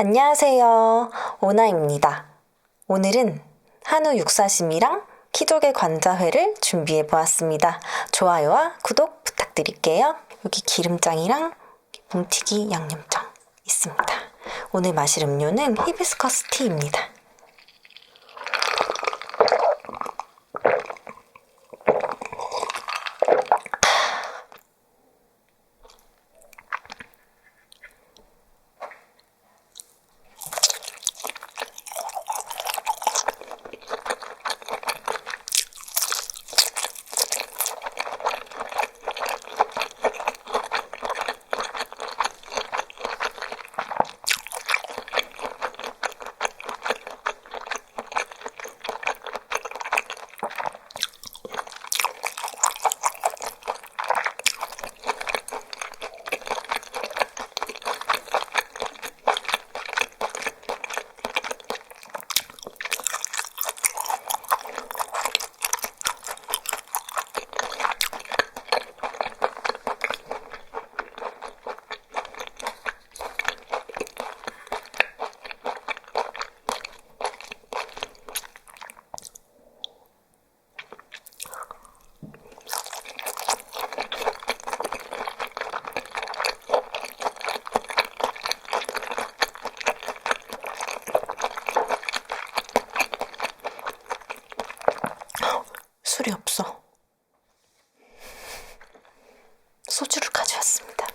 안녕하세요. 오나입니다. 오늘은 한우 육사심이랑 키조개 관자회를 준비해 보았습니다. 좋아요와 구독 부탁드릴게요. 여기 기름장이랑 뭉티기 양념장 있습니다. 오늘 마실 음료는 히비스커스 티입니다. 술이 없어. 소주를 가져왔습니다.